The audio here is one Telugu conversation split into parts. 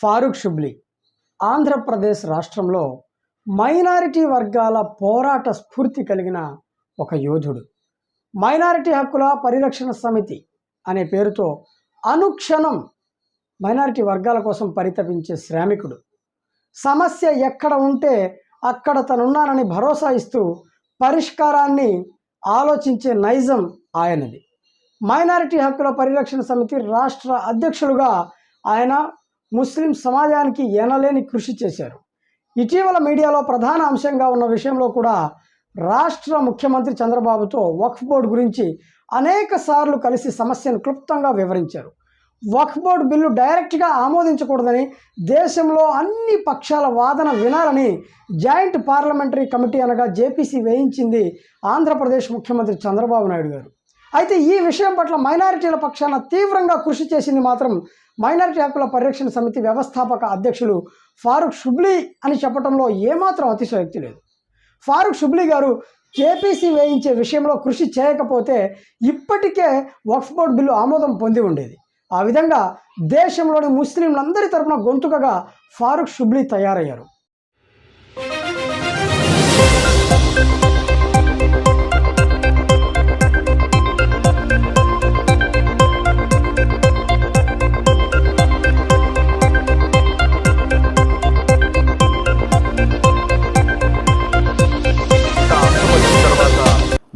ఫారూక్ షుబ్లీ. ఆంధ్రప్రదేశ్ రాష్ట్రంలో మైనారిటీ వర్గాల పోరాట స్ఫూర్తి కలిగిన ఒక యోధుడు. మైనారిటీ హక్కుల పరిరక్షణ సమితి అనే పేరుతో అనుక్షణం మైనారిటీ వర్గాల కోసం పరితపించే శ్రామికుడు. సమస్య ఎక్కడ ఉంటే అక్కడ తనున్నానని భరోసా ఇస్తూ పరిష్కారాన్ని ఆలోచించే నైజం ఆయనది. మైనారిటీ హక్కుల పరిరక్షణ సమితి రాష్ట్ర అధ్యక్షులుగా ఆయన ముస్లిం సమాజానికి ఎనలేని కృషి చేశారు. ఇటీవల మీడియాలో ప్రధాన అంశంగా ఉన్న విషయంలో కూడా రాష్ట్ర ముఖ్యమంత్రి చంద్రబాబుతో వక్ఫ్ బోర్డు గురించి అనేక సార్లు కలిసి సమస్యను క్లుప్తంగా వివరించారు. వక్ఫ్ బోర్డు బిల్లు డైరెక్ట్గా ఆమోదించకూడదని దేశంలో అన్ని పక్షాల వాదన వినాలని జాయింట్ పార్లమెంటరీ కమిటీ అనగా జేపీసీ వేయించింది ఆంధ్రప్రదేశ్ ముఖ్యమంత్రి చంద్రబాబు నాయుడు గారు. అయితే ఈ విషయం పట్ల మైనారిటీల పక్షాన తీవ్రంగా కృషి చేసింది మాత్రం మైనారిటీ హక్కుల పరిరక్షణ సమితి వ్యవస్థాపక అధ్యక్షులు ఫారూక్ షుబ్లీ అని చెప్పడంలో ఏమాత్రం అతిశయోక్తి లేదు. ఫారూక్ షుబ్లీ గారు జేపీసీ వేయించే విషయంలో కృషి చేయకపోతే ఇప్పటికే వక్ఫ్ బోర్డు బిల్లు ఆమోదం పొంది ఉండేది. ఆ విధంగా దేశంలోని ముస్లింలందరి తరపున గొంతుకగా ఫారూక్ షుబ్లీ తయారయ్యారు.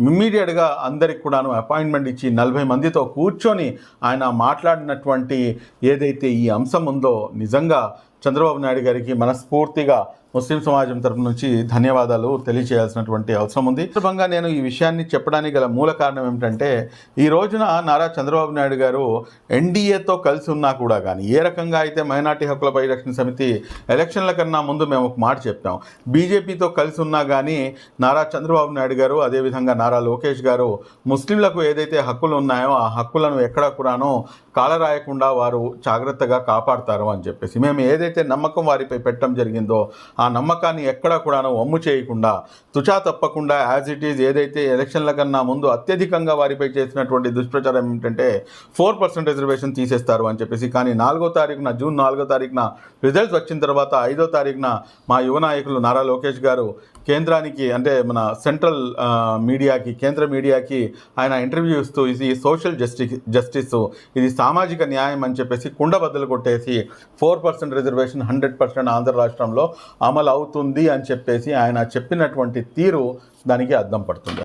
ఇమ్మీడియట్గా అందరికి కూడాను అపాయింట్మెంట్ ఇచ్చి నలభై మందితో కూర్చొని ఆయన మాట్లాడినటువంటి ఏదైతే ఈ అంశం ఉందో నిజంగా చంద్రబాబు నాయుడు గారికి మనస్ఫూర్తిగా ముస్లిం సమాజం తరపు నుంచి ధన్యవాదాలు తెలియజేయాల్సినటువంటి అవసరం ఉంది. సందర్భంగా నేను ఈ విషయాన్ని చెప్పడానికి గల మూల కారణం ఏమిటంటే ఈ రోజున నారా చంద్రబాబు నాయుడు గారు ఎన్డీఏతో కలిసి ఉన్నా కూడా కానీ ఏ రకంగా అయితే మైనార్టీ హక్కుల పరిరక్షణ సమితి ఎలక్షన్ల కన్నా ముందు మేము ఒక మాట చెప్పాం. బీజేపీతో కలిసి ఉన్నా కానీ నారా చంద్రబాబు నాయుడు గారు అదేవిధంగా నారా లోకేష్ గారు ముస్లింలకు ఏదైతే హక్కులు ఉన్నాయో ఆ హక్కులను ఎక్కడ కూడాను కాలరాయకుండా వారు జాగ్రత్తగా కాపాడతారు అని చెప్పేసి మేము ఏదైతే నమ్మకం వారిపై పెట్టడం జరిగిందో ఆ నమ్మకాన్ని ఎక్కడా కూడాను వమ్ము చేయకుండా తుచా తప్పకుండా యాజ్ ఇట్ ఈజ్ ఏదైతే ఎలక్షన్ల కన్నా ముందు అత్యధికంగా వారిపై చేసినటువంటి దుష్ప్రచారం ఏమిటంటే ఫోర్ పర్సెంట్ రిజర్వేషన్ తీసేస్తారు అని చెప్పేసి కానీ నాలుగో తారీఖున జూన్ నాలుగో తారీఖున రిజల్ట్స్ వచ్చిన తర్వాత ఐదో తారీఖున మా యువ నాయకులు నారా లోకేష్ గారు కేంద్రానికి అంటే మన సెంట్రల్ మీడియాకి కేంద్ర మీడియాకి ఆయన ఇంటర్వ్యూ ఇస్తూ ఇది సోషల్ జస్టిస్ జస్టిస్ ఇది సామాజిక న్యాయం అని చెప్పేసి కుండబద్దలు కొట్టేసి four percent reservation hundred percent Andhra రాష్ట్రంలో అమలు అవుతుంది అని చెప్పేసి ఆయన చెప్పినటువంటి తీరు దానికి అద్దం పడుతుంది.